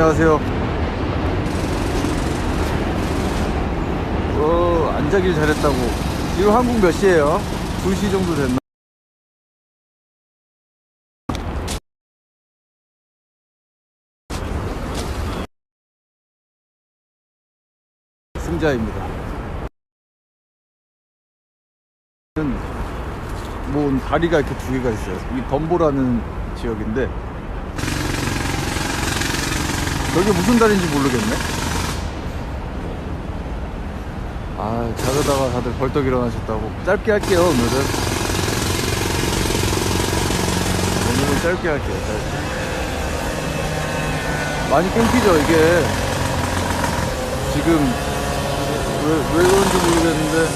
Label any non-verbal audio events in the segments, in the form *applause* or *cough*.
안녕하세요. 어, 안 자길 잘했다고. 지금 한국 몇 시에요? 2시 정도 됐나? 승자입니다. 뭐 다리가 이렇게 두 개가 있어요. 이 덤보라는 지역인데 저게 무슨 다리인지 모르겠네. 아 자려다가 다들 벌떡 일어나셨다고. 짧게 할게요 오늘은. 오늘은 짧게 할게요 짧게. 많이 끊기죠 이게. 지금 왜, 왜 그런지 모르겠는데.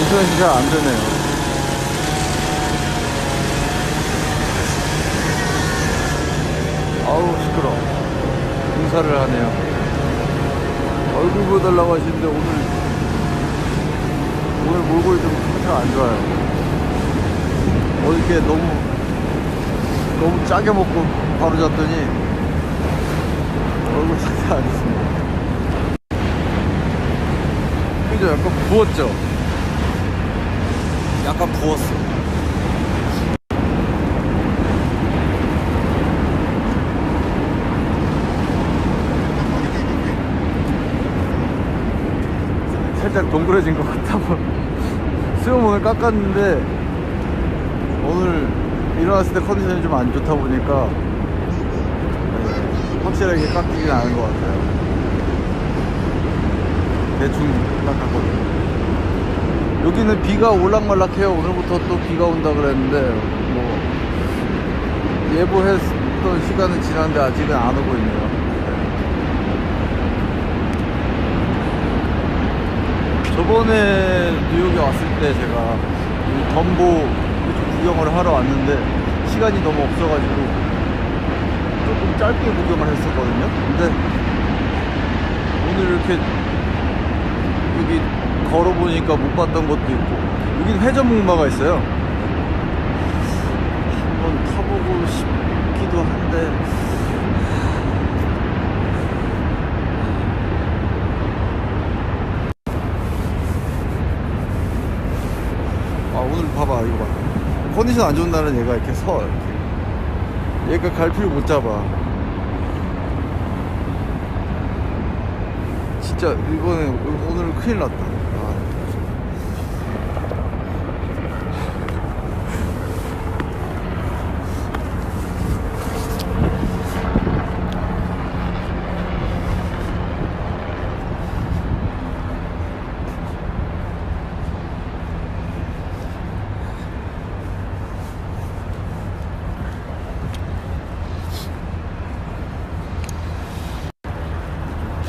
인터넷이 잘 안 되네요. 아우 시끄러. 공사를 하네요. 얼굴 보여달라고 하시는데 오늘 오늘 몰골이 좀 상태가 안 좋아요. 어저께 너무 너무 짜게 먹고 바로 잤더니 얼굴 상태가 안 좋습니다. 그죠? 약간 부었죠? 약간 부었어. 살짝 동그래진 것 같다고. *laughs* 수영 오늘 깎았는데, 오늘 일어났을 때 컨디션이 좀 안 좋다 보니까, 네, 확실하게 깎이진 않은 것 같아요. 대충 깎았거든요. 여기는 비가 올락말락해요. 오늘부터 또 비가 온다 그랬는데 뭐 예보했던 시간은 지났는데 아직은 안 오고 있네요. 저번에 뉴욕에 왔을 때 제가 이 덤보 구경을 하러 왔는데 시간이 너무 없어가지고 조금 짧게 구경을 했었거든요. 근데 오늘 이렇게 여기 걸어보니까 못 봤던 것도 있고 여기 회전목마가 있어요 한번 타보고 싶기도 한데 오늘 봐봐 이거 봐. 컨디션 안 좋은 날은 얘가 이렇게 서 이렇게. 얘가 갈피를 못 잡아. 진짜 이번에 오늘 큰일 났다. 아.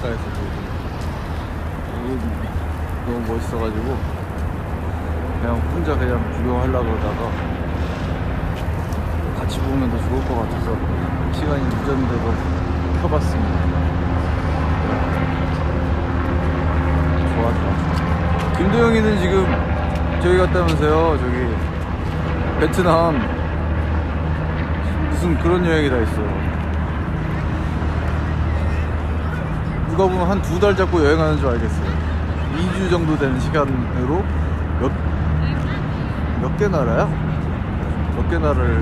가까이서 보고 이게 너무 멋있어가지고 그냥 혼자 그냥 구경하려고 그러다가 같이 보면 더 좋을 것 같아서 시간이 늦었는데도 켜봤습니다 좋아 좋아 김도영이는 지금 저기 갔다면서요 저기 베트남 무슨 그런 여행이 다 있어요 누가 보면 한 두 달 잡고 여행하는 줄 알겠어요. 2주 정도 되는 시간으로 몇, 몇 개 나라야? 몇 개 나라를,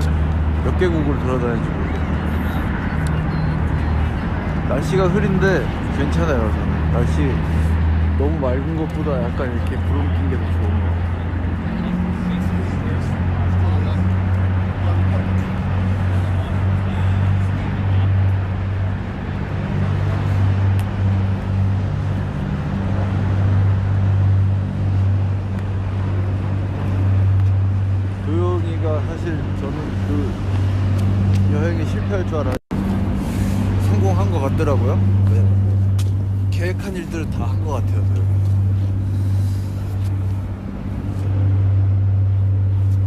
몇 개국을 모르겠어요. 날씨가 흐린데 괜찮아요, 저는. 날씨 너무 맑은 것보다 약간 이렇게 구름 낀 게 더 좋은 것 같아요. 도영이가 사실 저는 그 여행이 실패할 줄 알아요. 성공한 것 같더라고요. 네. 계획한 일들을 다한 것 같아요. 도영이.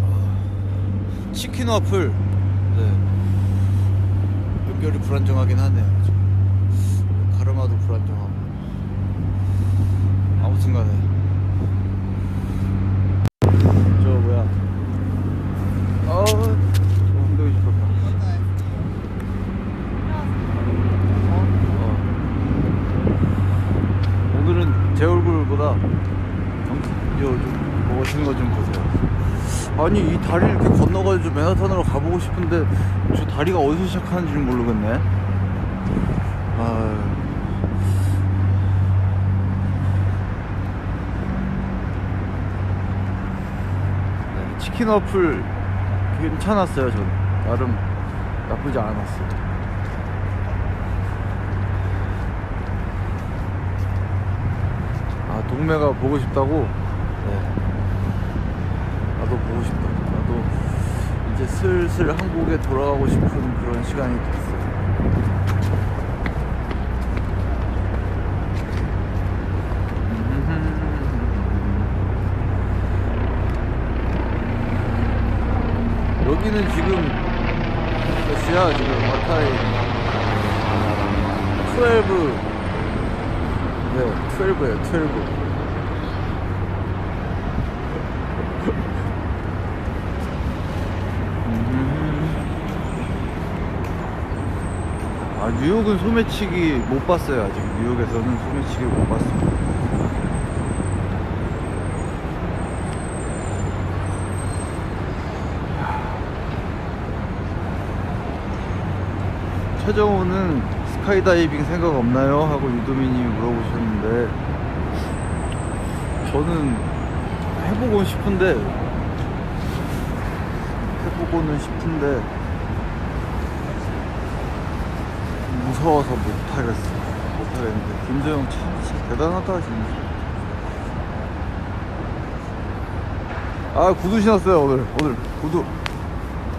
아, 치킨 와플. 네. 연결이 불안정하긴 하네요. 가르마도 불안정하고. 아무튼간에. 저 뭐야 어 엉덩이 좀 봐. 아니 이 다리를 이렇게 건너가지고 맨하탄으로 가보고 싶은데 저 다리가 어디서 시작하는지 모르겠네. 아. 네, 치킨 어플 괜찮았어요 전 나름 나쁘지 않았어요. 아 동네가 보고 싶다고? 네. 나도 보고 싶다. 나도 이제 슬슬 한국에 돌아가고 싶은 그런 시간이 됐어. *laughs* 여기는 지금 몇 시야 지금 마타이 12 네, 12에요, 12. 뉴욕은 소매치기 못 봤어요 아직. 뉴욕에서는 소매치기 못 봤어요 최정호는 스카이다이빙 생각 없나요? 하고 유도민님이 물어보셨는데 저는 해보고 싶은데 해보고는 싶은데 무서워서 못하겠어. 못하겠는데. 김재영 참, 진짜 대단하다, 진짜. 아, 구두 신었어요, 오늘. 오늘. 구두.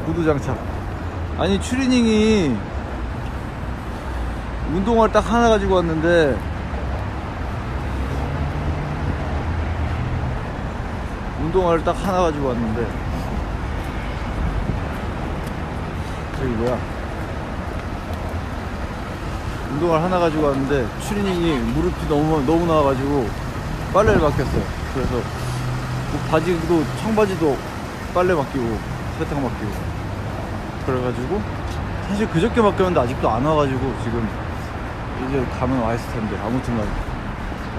구두 장착. 아니, 추리닝이 운동화를 딱 하나 가지고 왔는데, 운동화를 딱 하나 가지고 왔는데, 저기 뭐야. 운동화를 하나 가지고 왔는데 추리닝이 무릎이 너무 너무 나와가지고 빨래를 맡겼어요. 그래서 뭐 바지도 청바지도 빨래 맡기고 세탁 맡기고 그래가지고 사실 그저께 맡겼는데 아직도 안 와가지고 지금 이제 가면 와 있을 텐데 아무튼간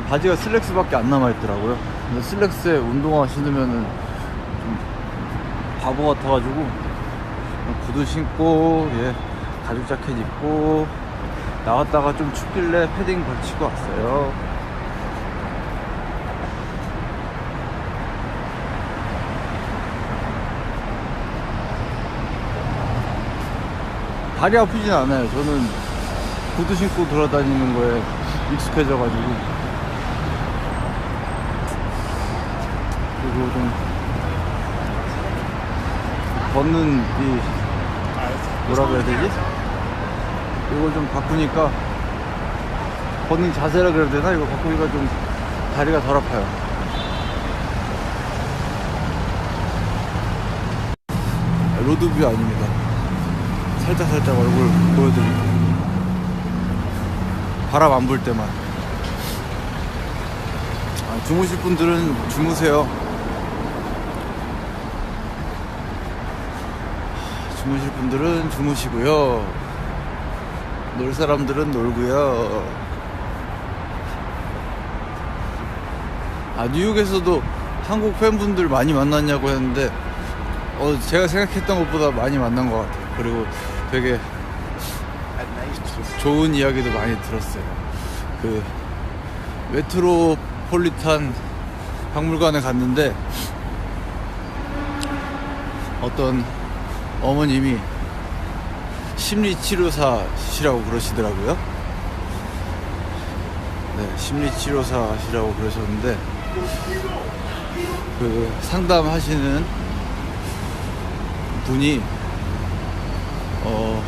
바지가 슬랙스밖에 안 남아 있더라고요. 근데 슬랙스에 운동화 신으면은 좀 바보 같아가지고 구두 신고 예 가죽 자켓 입고 나왔다가 좀 춥길래 패딩 걸치고 왔어요. 다리 아프진 않아요. 저는 구두 신고 돌아다니는 거에 익숙해져 가지고. 그리고 좀 걷는 이 뭐라 그래야 되지? 이걸 좀 바꾸니까 걷는 자세라 그래야 되나? 이거 바꾸니까 좀 다리가 덜 아파요. 로드뷰 아닙니다. 살짝 살짝 얼굴 보여드릴게요. 바람 안 불 때만. 아, 주무실 분들은 주무세요. 주무실 분들은 주무시고요. 놀 사람들은 놀고요. 아 뉴욕에서도 한국 팬분들 많이 만났냐고 했는데 어 제가 생각했던 것보다 많이 만난 것 같아요. 그리고 되게 좋은 이야기도 많이 들었어요. 그 메트로폴리탄 박물관에 갔는데 어떤 어머님이 심리치료사시라고 그러시더라고요. 네, 심리치료사시라고 그러셨는데 그 상담하시는 분이 어,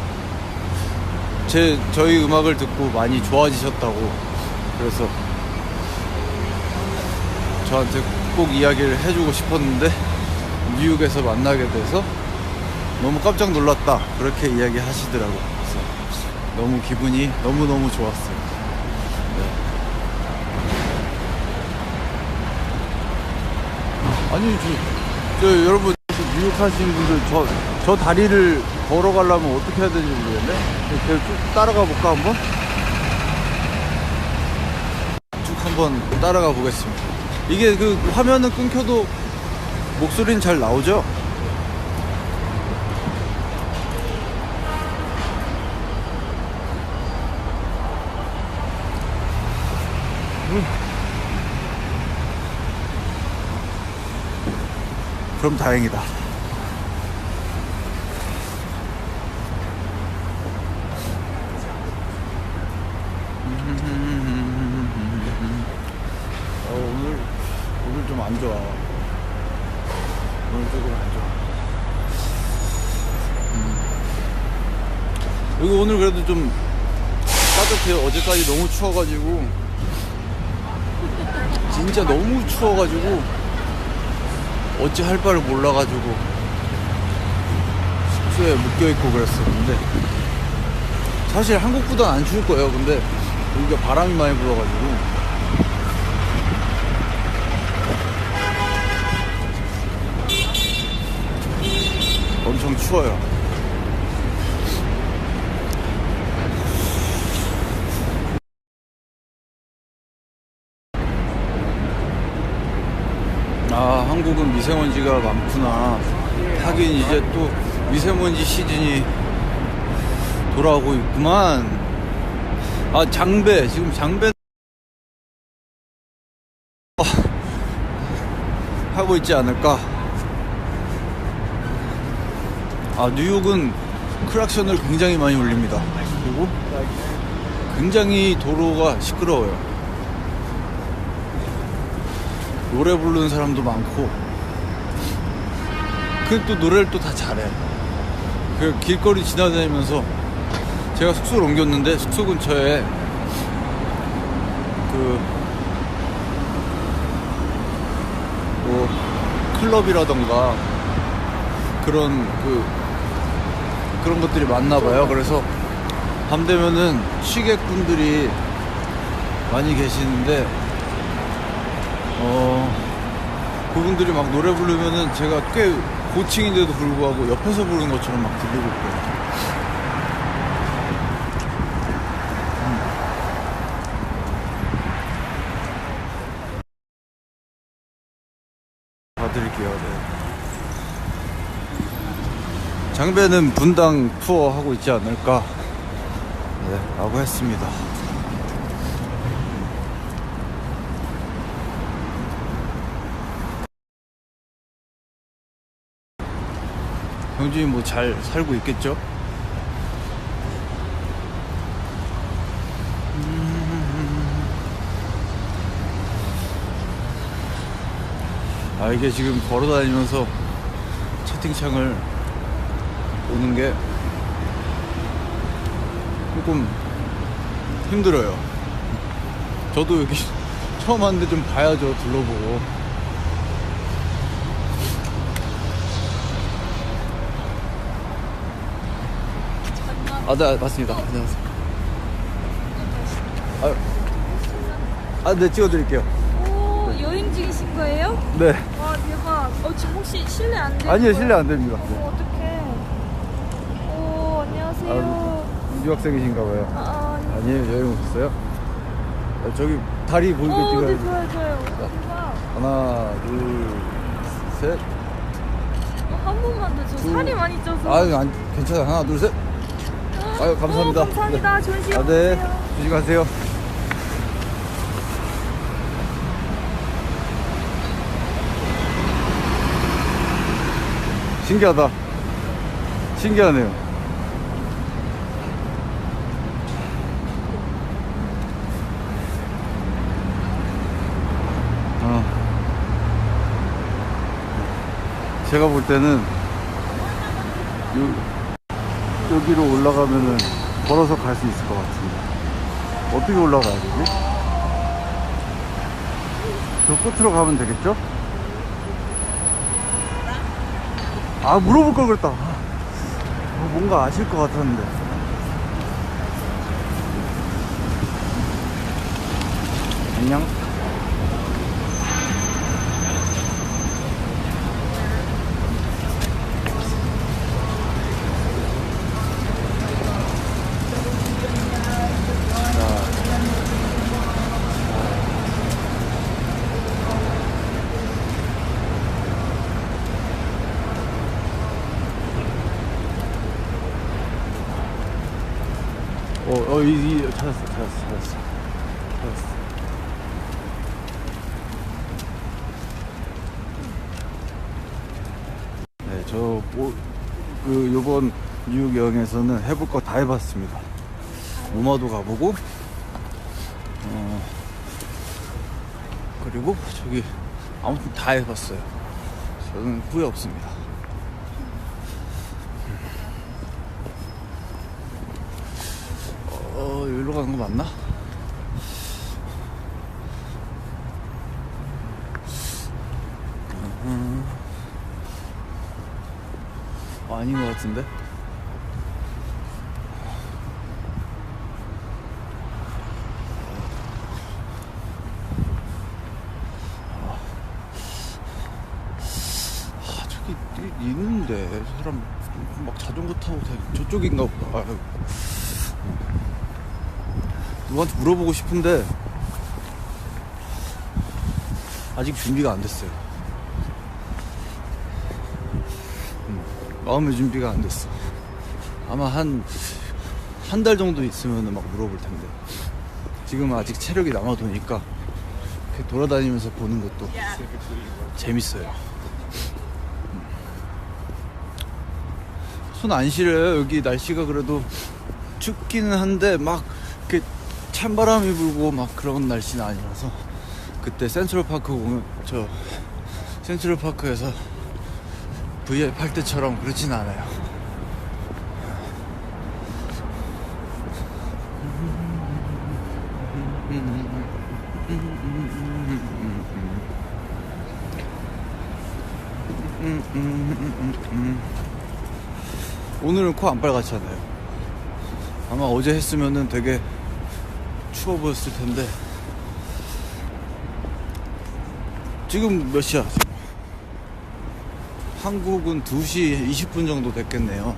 제 저희 음악을 듣고 많이 좋아지셨다고 그래서 저한테 꼭 이야기를 해주고 싶었는데 뉴욕에서 만나게 돼서 너무 깜짝 놀랐다 그렇게 이야기 하시더라고요 그래서 너무 기분이 너무너무 좋았어요 네. 아니 저, 저 여러분 뉴욕 하시는 분들 저, 저 다리를 걸어가려면 어떻게 해야 되는지 모르겠네 이렇게 쭉 따라가 볼까 한번? 쭉 한번 따라가 보겠습니다 이게 그 화면은 끊겨도 목소리는 잘 나오죠? 그럼 다행이다. 어, 오늘 오늘 좀 안 좋아. 오늘 조금 안 좋아. 음. 여기 오늘 그래도 좀 따뜻해요. 어제까지 너무 추워가지고 진짜 너무 추워가지고 어찌 할 바를 몰라가지고 숙소에 묶여 있고 그랬었는데 사실 한국보다 안 추울 거예요. 근데 여기가 바람이 많이 불어가지고 엄청 추워요. 아, 한국은 미세먼지가 많구나. 하긴 이제 또 미세먼지 시즌이 돌아오고 있구만. 아, 장배. 지금 장배 어, 하고 있지 않을까. 아, 뉴욕은 크락션을 굉장히 많이 울립니다. 그리고 굉장히 도로가 시끄러워요. 노래 부르는 사람도 많고 그 또 노래를 또 다 잘해. 그 길거리 지나다니면서 제가 숙소를 옮겼는데 숙소 근처에 그 뭐 클럽이라던가 그런 그 그런 것들이 많나 봐요. 그래서 밤 되면은 취객분들이 많이 계시는데 어, 그분들이 막 노래 부르면은 제가 꽤 고층인데도 불구하고 옆에서 부르는 것처럼 막 들리고 있거든요. 봐드릴게요, 네. 장배는 분당 투어 하고 있지 않을까, 네, 라고 했습니다. 형준이 뭐 잘 살고 있겠죠? 아 이게 지금 걸어 다니면서 채팅창을 오는 게 조금 힘들어요. 저도 여기 *laughs* 처음 왔는데 좀 봐야죠. 둘러보고. 아, 네, 맞습니다. 안녕하세요. 아, 아, 네, 찍어드릴게요. 오 여행 중이신 거예요? 네. 와 대박. 어 지금 혹시 실례 안 돼요? 아니요, 실례 안 됩니다. 네. 어 어떡해. 오 안녕하세요. 유학생이신가 봐요. 아, 아, 아니에요, 여행 오셨어요? 아, 저기 다리 보이게 오, 네. 좋아요, 좋아요. 대박. 하나, 둘, 셋. 어, 한 번만 더. 저 둘. 살이 많이 쪄서. 아유, 안, 괜찮아요. 하나, 둘, 셋. 아유, 감사합니다. 오, 감사합니다. 좋은 시간 아, 네. 조심하세요. 신기하다. 신기하네요. 어. 제가 볼 때는 요, 여기로 올라가면은 걸어서 갈 수 있을 것 같습니다. 어떻게 올라가야 되지? 저 끝으로 가면 되겠죠? 아, 물어볼 걸 그랬다. 아, 뭔가 아실 것 같았는데. 안녕. 어, 이, 이, 찾았어, 찾았어, 찾았어. 찾았어. 네, 저, 오, 그, 요번 뉴욕 여행에서는 해볼 거 다 해봤습니다. 무마도 가보고, 어, 그리고 저기, 아무튼 다 해봤어요. 저는 후회 없습니다. 가는 거 맞나? 음. 어, 아닌 것 같은데? 아, 저기 이- 있는데 사람 막 자전거 타고 다니 저쪽인가 보다. 아유. 누구한테 물어보고 싶은데 아직 준비가 안 됐어요. 음, 마음의 준비가 안 됐어. 아마 한 한 달 정도 있으면 막 물어볼 텐데 지금 아직 체력이 남아 도니까 이렇게 돌아다니면서 보는 것도 재밌어요. 손안 시려요. 여기 날씨가 그래도 춥기는 한데 막 찬바람이 불고 막 그런 날씨는 아니라서 그때 센트럴파크 공연 저 센트럴파크에서 VIP 할 때처럼 그렇진 않아요. 오늘은 코 안 빨갛잖아요. 아마 어제 했으면은 되게 추워 보였을 텐데 지금 몇 시야? 한국은 2시 20분 정도 됐겠네요.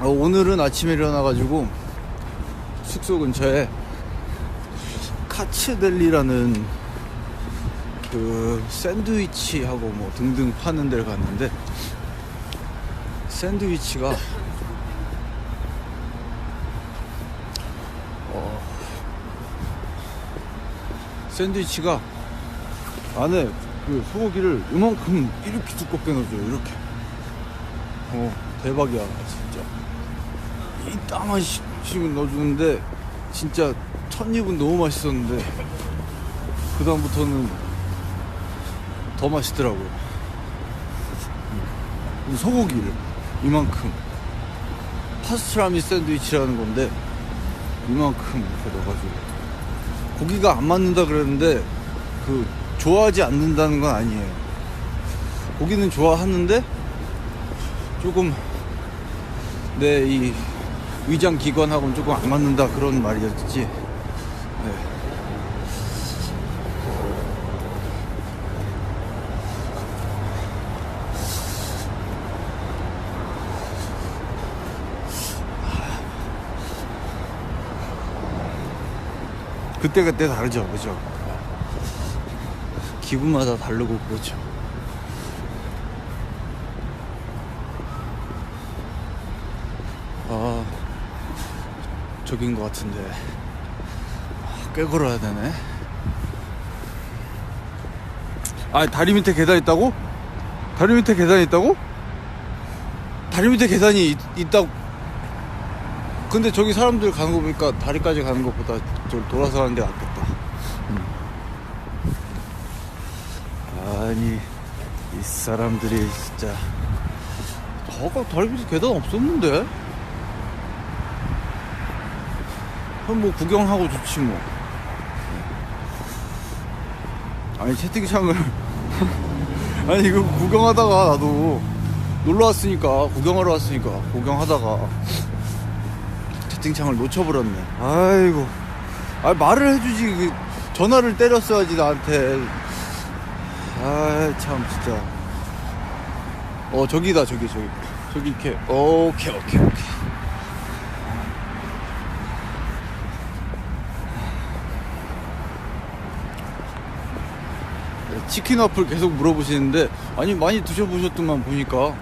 어, 오늘은 아침에 일어나가지고 숙소 근처에 카츠델리라는 그 샌드위치하고 뭐 등등 파는 데를 갔는데 샌드위치가 어, 샌드위치가 안에 그 소고기를 이만큼 이렇게 두껍게 넣어줘요 이렇게. 어 대박이야 진짜. 이따만씩은 넣어주는데 진짜 첫 입은 너무 맛있었는데 그 다음부터는 더 맛있더라고요. 음, 소고기를 이만큼. 파스트라미 샌드위치라는 건데 이만큼 이렇게 넣어가지고. 고기가 안 맞는다 그랬는데 그 좋아하지 않는다는 건 아니에요. 고기는 좋아하는데 조금 내 이 위장 기관하고는 조금 안 맞는다 그런 말이었지 그때그때 다르죠 그죠? 기분마다 다르고 그렇죠. 아 저긴 것 같은데. 아, 꽤 걸어야 되네. 아 다리 밑에 계단 있다고? 다리 밑에 계단 있다고? 다리 밑에 계단이 있, 있다고? 근데 저기 사람들 가는 거 보니까 다리까지 가는 것보다 저 돌아서 가는 게 낫겠다. 음. 아니 이 사람들이 진짜. 저거 다리 밑에 계단 없었는데? 그럼 뭐 구경하고 좋지 뭐. 아니 채팅창을. *laughs* 아니 이거 구경하다가 나도 놀러 왔으니까 구경하러 왔으니까 구경하다가 채팅창을 놓쳐버렸네. 아이고 아 말을 해주지. 그 전화를 때렸어야지 나한테. 아 참 진짜. 어 저기다 저기 저기. 저기 이렇게. 오케이 오케이 오케이. 치킨 와플 계속 물어보시는데 아니 많이 드셔보셨더만 보니까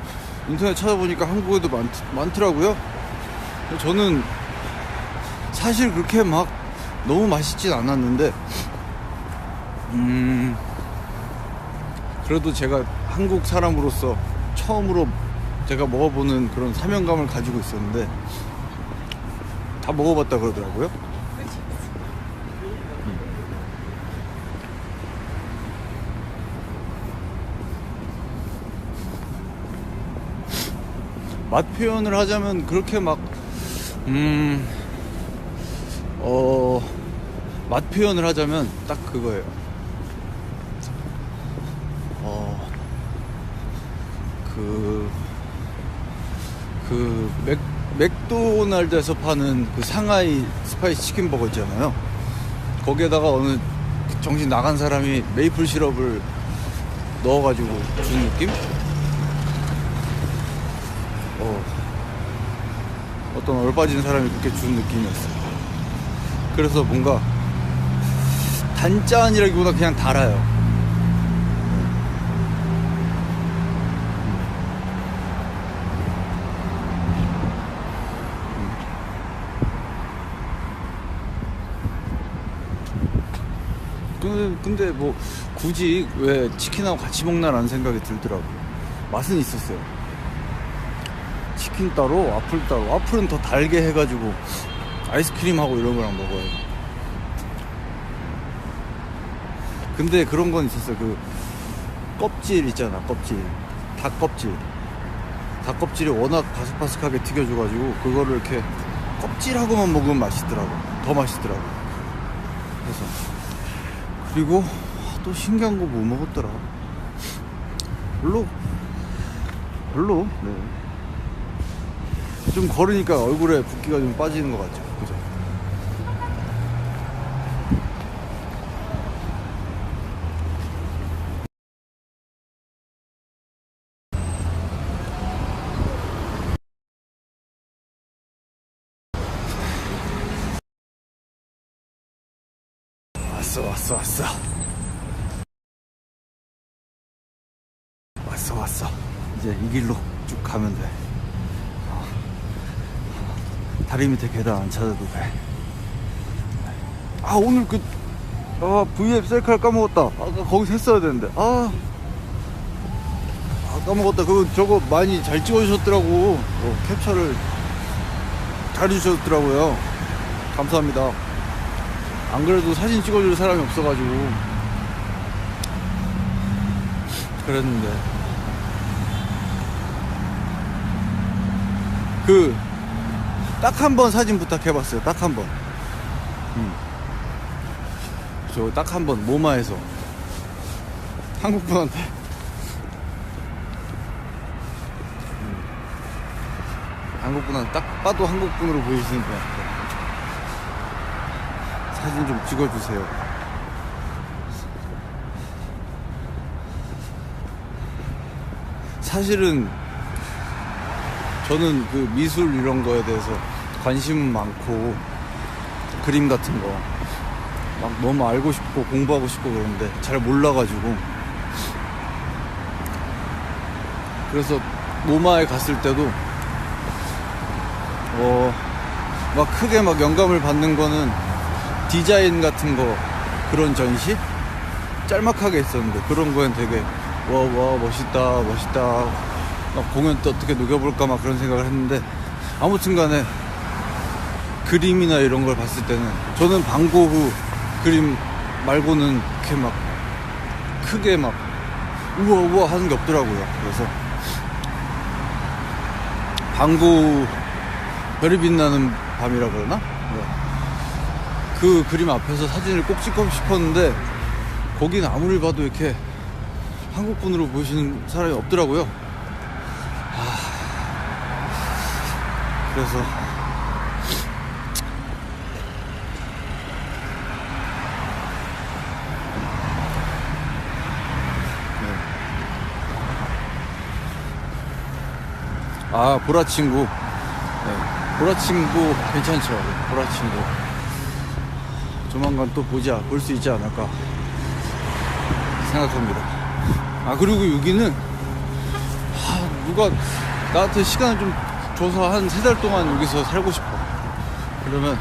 인터넷 찾아보니까 한국에도 많, 많더라고요. 저는 사실 그렇게 막 너무 맛있진 않았는데 음, 그래도 제가 한국 사람으로서 처음으로 제가 먹어보는 그런 사명감을 가지고 있었는데 다 먹어봤다 그러더라고요. 맛 표현을 하자면 그렇게 막, 음, 어, 맛 표현을 하자면 딱 그거예요. 어, 그, 그, 맥, 맥도날드에서 파는 그 상하이 스파이시 치킨 버거 있잖아요. 거기에다가 어느 정신 나간 사람이 메이플 시럽을 넣어가지고 준 느낌? 어, 어떤 얼빠진 사람이 그렇게 준 느낌이었어요. 그래서 뭔가 단짠이라기보다 그냥 달아요. 근데, 근데 뭐 굳이 왜 치킨하고 같이 먹나라는 생각이 들더라고요. 맛은 있었어요. 치킨 따로 와플 따로 와플은 더 달게 해가지고 아이스크림하고 이런 거랑 먹어요. 근데 그런 건 있었어요. 그 껍질 있잖아 껍질. 닭 껍질. 닭 껍질이 워낙 바삭바삭하게 튀겨줘가지고 그거를 이렇게 껍질하고만 먹으면 맛있더라고. 더 맛있더라고. 그래서. 그리고 또 신기한 거 뭐 먹었더라? 별로 별로 네. 좀 걸으니까 얼굴에 붓기가 좀 빠지는 것 같죠. 그죠? 왔어, 왔어, 왔어. 왔어, 왔어. 이제 이 길로 쭉 가면 돼. 다리 밑에 계단 안 찾아도 돼. 아 오늘 그 아, V앱 셀카를 까먹었다. 아까 거기서 했어야 되는데. 아, 아 까먹었다. 그거 저거 많이 잘 찍어주셨더라고. 어, 캡처를 잘 해주셨더라고요. 감사합니다. 안 그래도 사진 찍어줄 사람이 없어가지고 그랬는데 그 딱 한 번 사진 부탁해봤어요. 딱 한 번. 음. 저딱 한 번 모마에서 한국 분한테 음. 한국 분한테 딱 봐도 한국 분으로 보이시는 분한테 사진 좀 찍어주세요. 사실은 저는 그 미술 이런 거에 대해서 관심 많고 그림 같은 거 막 너무 알고 싶고 공부하고 싶고 그러는데 잘 몰라가지고. 그래서 모마에 갔을 때도 어 막 크게 막 영감을 받는 거는 디자인 같은 거 그런 전시? 짤막하게 했었는데 그런 거엔 되게 와 와 멋있다 멋있다. 막 공연 때 어떻게 녹여볼까 막 그런 생각을 했는데 아무튼간에 그림이나 이런 걸 봤을 때는 저는 방고흐 그림 말고는 이렇게 막 크게 막 우와 우와 하는 게 없더라고요. 그래서 방고흐 별이 빛나는 밤이라 그러나? 네. 그 그림 앞에서 사진을 꼭 찍고 싶었는데 거기는 아무리 봐도 이렇게 한국 분으로 보이시는 사람이 없더라고요 그래서 네. 아 보라 친구 네. 보라 친구 괜찮죠 보라 친구 조만간 또 보자 볼 수 있지 않을까 생각합니다 아 그리고 여기는 하, 누가 나한테 시간을 좀 줘서 한 세 달 동안 여기서 살고 싶어. 그러면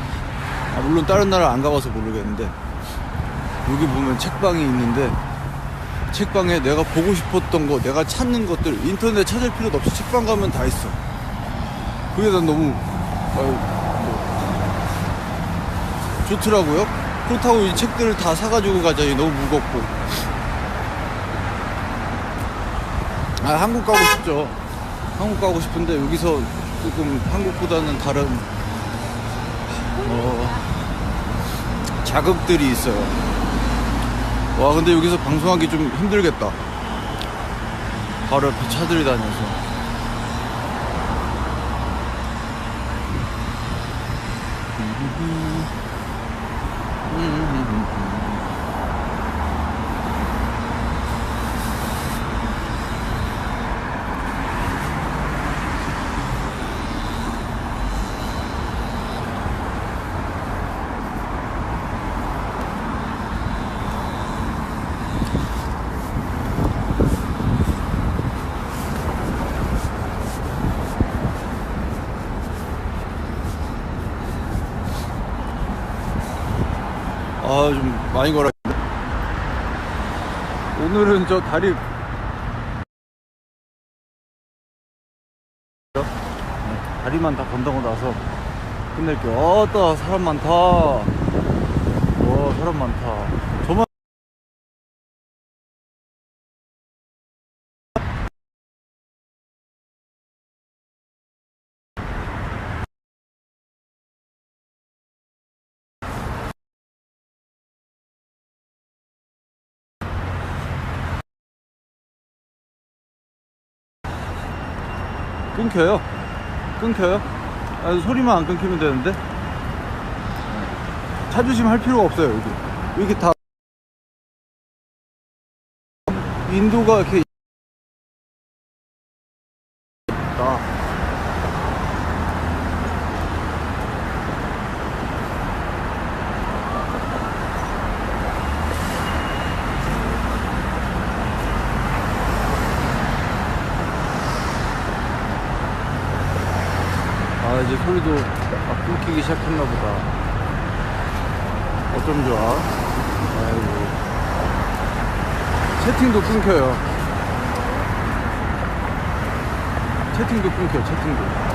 아, 물론 다른 나라 안 가봐서 모르겠는데 여기 보면 책방이 있는데 책방에 내가 보고 싶었던 거 내가 찾는 것들 인터넷 찾을 필요도 없이 책방 가면 다 있어. 그게 난 너무 아유, 뭐, 좋더라고요. 그렇다고 이 책들을 다 사가지고 가자니 너무 무겁고. 아 한국 가고 싶죠. 한국 가고 싶은데 여기서 조금 한국보다는 다른 어, 자극들이 있어요. 와 근데 여기서 방송하기 좀 힘들겠다. 바로 옆에 차들이 다녀서. 아 좀 많이 걸어. 오늘은 저 다리 네, 다리만 다 건너고 나서 끝낼게요. 어따 사람 많다. 와 사람 많다. 끊겨요. 끊겨요. 아, 소리만 안 끊기면 되는데. 차주심 할 필요가 없어요, 여기. 여기 다. 윈도가 이렇게. 다. 아, 이제 소리도 막 끊기기 시작했나 보다. 어쩜 좋아. 아이고. 채팅도 끊겨요. 채팅도 끊겨, 채팅도.